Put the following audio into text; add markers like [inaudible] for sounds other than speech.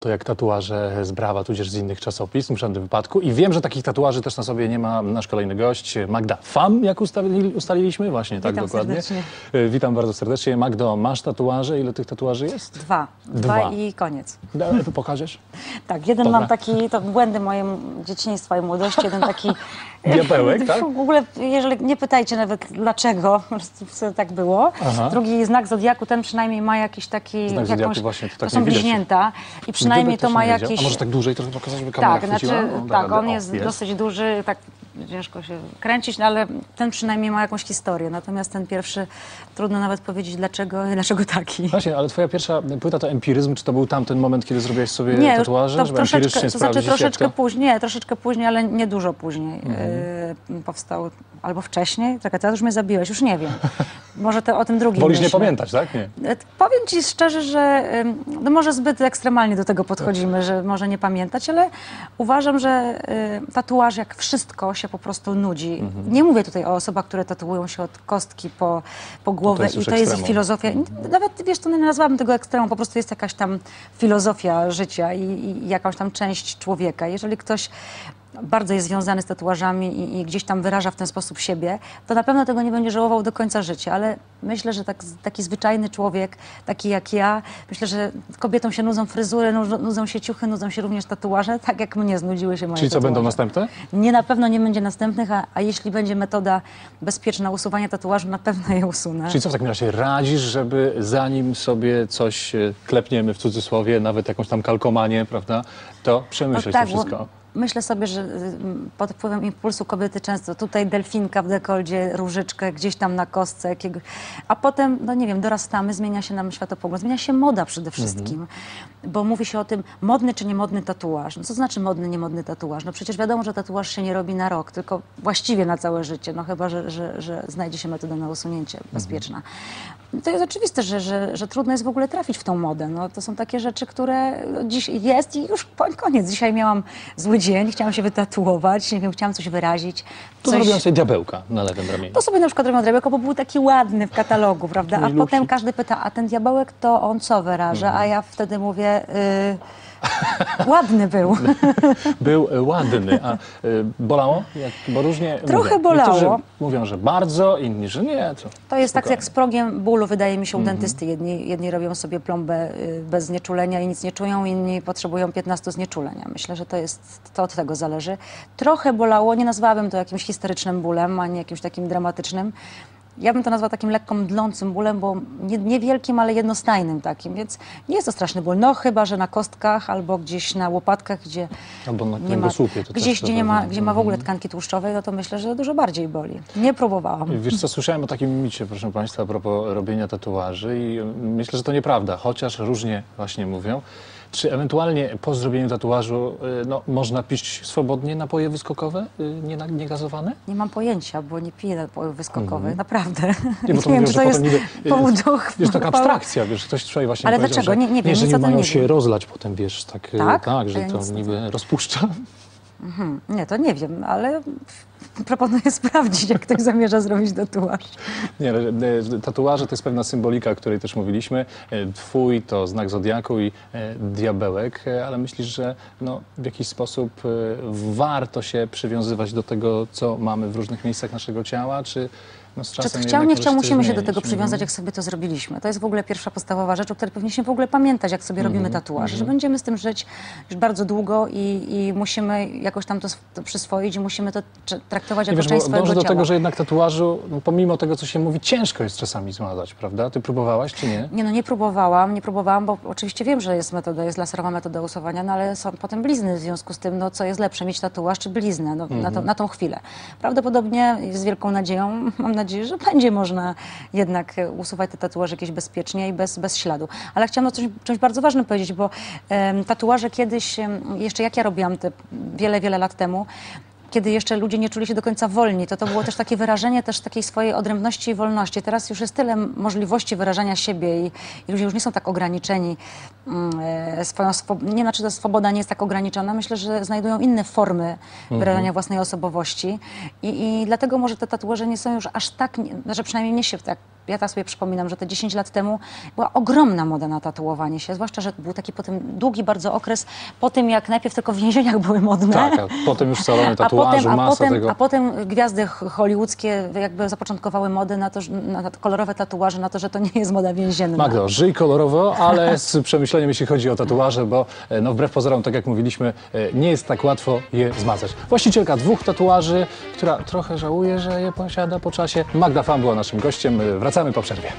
To jak tatuaże z Brawa, tudzież z innych czasopism w żadnym wypadku. I wiem, że takich tatuaży też na sobie nie ma nasz kolejny gość, Magda Fam, jak ustalili, ustaliliśmy. Właśnie, tak Witam dokładnie. serdecznie. E, Witam bardzo serdecznie. Magdo, masz tatuaże? Ile tych tatuaży jest? Dwa. Dwa. Dwa i koniec. Da- Pokażesz? [laughs] Tak, jeden Dobra. mam taki, to błędy moje dzieciństwa i młodości, jeden taki... [laughs] Diabełek, [laughs] tak? W ogóle, jeżeli nie pytajcie nawet dlaczego, sobie tak było. Aha. Drugi znak Zodiaku, ten przynajmniej ma jakiś taki... Znak Zodiaku właśnie, to tak to są bliźnięta i przynajmniej to ma nie jakiś... A może tak dłużej trochę pokazać, żeby kamera Tak, znaczy, chwyciła? O, da tak, on O, jest, dosyć duży, tak ciężko się kręcić, no ale ten przynajmniej ma jakąś historię. Natomiast ten pierwszy, trudno nawet powiedzieć dlaczego, [laughs] dlaczego taki. Właśnie, ale twoja pierwsza płyta to empiryzm, czy to był tamten moment, kiedy zrobiłeś sobie Nie, tatuaże, troszeczkę, empirycznie to znaczy troszeczkę. Mhm. później, nie, troszeczkę później, ale nie dużo później. Yy, powstał albo wcześniej. Czekaj, teraz już mnie zabiłeś, już nie wiem. [laughs] Może to o tym drugim Wolisz nie myślę. pamiętać, tak? Nie. E, Powiem Ci szczerze, że no może zbyt ekstremalnie do tego podchodzimy, że może nie pamiętać, ale uważam, że y, tatuaż jak wszystko się po prostu nudzi. Mhm. Nie mówię tutaj o osobach, które tatuują się od kostki po, po głowę jest i to jest ich filozofia. Nawet wiesz, to nie nazwałabym tego ekstremum, po prostu jest jakaś tam filozofia życia i, i jakaś tam część człowieka. Jeżeli ktoś bardzo jest związany z tatuażami i, i gdzieś tam wyraża w ten sposób siebie, to na pewno tego nie będzie żałował do końca życia. Ale myślę, że tak, taki zwyczajny człowiek, taki jak ja, myślę, że kobietom się nudzą fryzury, nudzą, się ciuchy, nudzą się również tatuaże, [laughs] tak jak mnie znudziły się moje Czyli co, tatuaże. będą następne? Nie, na pewno nie będzie następnych, a, a jeśli będzie metoda bezpieczna usuwania tatuażu, na pewno je usunę. Czyli co w takim razie radzisz, żeby zanim sobie coś e, klepniemy w cudzysłowie, nawet jakąś tam kalkomanię, prawda, to przemyśleć to bo wszystko. Myślę sobie, że y, pod wpływem impulsu kobiety często tutaj delfinka w dekoldzie, różyczkę gdzieś tam na kostce, jakiegoś, a potem, no nie wiem, dorastamy, zmienia się nam światopogląd, zmienia się moda przede wszystkim, bo mówi się o tym modny czy niemodny tatuaż. No co znaczy modny, niemodny tatuaż? No przecież wiadomo, że tatuaż się nie robi na rok, tylko właściwie na całe życie, no chyba, że, że, że znajdzie się metoda na usunięcie bezpieczna. To jest oczywiste, że, że, że trudno jest w ogóle trafić w tą modę. No, to są takie rzeczy, które dziś jest i już koniec. Dzisiaj miałam zły dzień, chciałam się wytatuować, nie wiem, chciałam coś wyrazić. To Coś... zrobiłem sobie diabełka na lewym ramieniu. To sobie na przykład robią diabełko, bo był taki ładny w katalogu, prawda? A potem każdy pyta, a ten diabełek to on co wyraża? A ja wtedy mówię, y, ładny był. [laughs] Był e, ładny, a e, bolało? Jak, bo różnie Trochę mówią. bolało. Niektórzy mówią, że bardzo, inni, że nie. To, To jest tak spokojnie. jak z progiem bólu, wydaje mi się, u Mhm. dentysty. Jedni, jedni robią sobie plombę y, bez znieczulenia i nic nie czują, inni potrzebują 15 znieczulenia. Myślę, że to jest, to od tego zależy. Trochę bolało, nie nazwałabym to jakimś historycznym bólem, ani jakimś takim dramatycznym. Ja bym to nazwała takim lekko mdlącym bólem, bo nie- niewielkim, ale jednostajnym takim, więc nie jest to straszny ból. No chyba, że na kostkach albo gdzieś na łopatkach, gdzie Albo na nie ma, też gdzieś, gdzie nie, ma, gdzie ma w ogóle tkanki tłuszczowej, no to myślę, że dużo bardziej boli. Nie próbowałam. Wiesz co, słyszałem o takim micie, proszę Państwa, a propos robienia tatuaży i myślę, że to nieprawda, chociaż różnie właśnie mówią. Czy ewentualnie po zrobieniu tatuażu y, no, można pić swobodnie napoje wyskokowe, y, nie, na- niegazowane? Nie mam pojęcia, bo nie piję napojów wyskokowych, naprawdę. Mhm. Nie, bo [laughs] to nie wiem, mówią, czy że to jest niby, y, powód do Jest taka chwały. abstrakcja, wiesz, ktoś wczoraj właśnie Ale dlaczego? że, Nie- nie wiem, że nie o tym mają nie się wiem. rozlać potem, wiesz, tak, y, Tak? tak że ja to nie niby rozpuszcza. Mhm. Nie, to nie wiem, ale proponuję [laughs] sprawdzić, jak ktoś zamierza zrobić tatuaż. Nie, e, tatuaże to jest pewna symbolika, o której też mówiliśmy. E, Twój to znak zodiaku i e, diabełek, ale myślisz, że no, w jakiś sposób warto się przywiązywać do tego, co mamy w różnych miejscach naszego ciała, czy no, Czy chciał, nie chciał, musimy się do tego przywiązać, Mhm. jak sobie to zrobiliśmy. To jest w ogóle pierwsza podstawowa rzecz, o której powinniśmy w ogóle pamiętać, jak sobie Mhm, robimy tatuaż, że będziemy z tym żyć już bardzo długo i, i musimy jakoś tam to, to przyswoić i musimy to tr- traktować jako wiesz, część swojego dążę do ciała. tego, że jednak tatuażu, no, pomimo tego, co się mówi, ciężko jest czasami zmazać, prawda? Ty próbowałaś, czy nie? Nie no, nie próbowałam, nie próbowałam, bo oczywiście wiem, że jest metoda, jest laserowa metoda usuwania, no ale są potem blizny w związku z tym, no co jest lepsze, mieć tatuaż czy bliznę no, na, to, na tą chwilę. Prawdopodobnie z wielką nadzieją, mam nadzieję, że będzie można jednak e, usuwać te tatuaże jakieś bezpiecznie i bez, bez śladu. Ale chciałam o coś, czymś bardzo ważnym powiedzieć, bo tatuaże kiedyś, jeszcze jak ja robiłam te wiele, wiele lat temu, kiedy jeszcze ludzie nie czuli się do końca wolni, to to było też takie wyrażenie też takiej swojej odrębności i wolności. Teraz już jest tyle możliwości wyrażania siebie i, i ludzie już nie są tak ograniczeni mm, e, swoją nie znaczy, że swoboda nie jest tak ograniczona. Myślę, że znajdują inne formy wyrażania własnej osobowości i, i dlatego może te tatuaże nie są już aż tak, że przynajmniej mnie się tak ja tak sobie przypominam, że te 10 lat temu była ogromna moda na tatuowanie się, zwłaszcza, że był taki potem długi bardzo okres po tym, jak najpierw tylko w więzieniach [laughs] były modne. Tak, a potem już salony tatuażu, a potem, a masa potem, tego. A potem gwiazdy hollywoodzkie jakby zapoczątkowały modę na to, na kolorowe tatuaże, na to, że to nie jest moda więzienna. Magdo, żyj kolorowo, ale [laughs] z przemyśleniem, jeśli chodzi o tatuaże, bo e, no, wbrew pozorom, tak jak mówiliśmy, e, nie jest tak łatwo je zmazać. Właścicielka dwóch tatuaży, która trochę żałuje, że je posiada po czasie. Magda Fan była naszym gościem. E, Wracamy po przerwie.